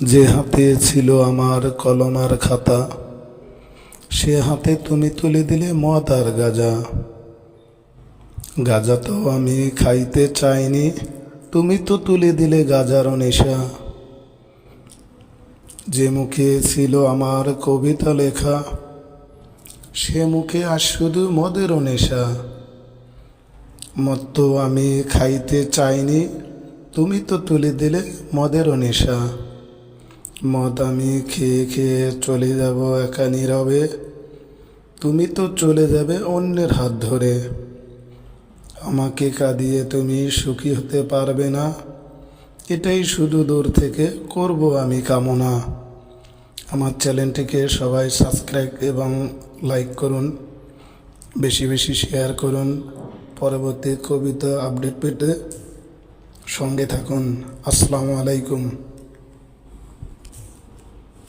যে হাতে ছিল আমার কলম আর খাতা, সে হাতে তুমি তুলে দিলে মদ আর গাজা। গাজা তো আমি খাইতে চাইনি, তুমি তো তুলে দিলে গাজার নেশা। যে মুখে ছিল আমার কবিতা লেখা, সে মুখে আর শুধু মদেরও নেশা। মদ তো আমি খাইতে চাইনি, তুমি তো তুলে দিলে মদেরও নেশা। মদ আমি খেয়ে খেয়ে চলে যাব একা নীরবে। তুমি তো চলে যাবে অন্যের হাত ধরে। আমাকে কাঁদিয়ে তুমি সুখী হতে পারবে না। এটাই শুধু দূর থেকে করব আমি কামনা। আমার চ্যানেলটিকে সবাই সাবস্ক্রাইব এবং লাইক করুন। বেশি বেশি শেয়ার করুন। পরবর্তী কবিতা আপডেট পেতে সঙ্গে থাকুন। আসসালামু আলাইকুম।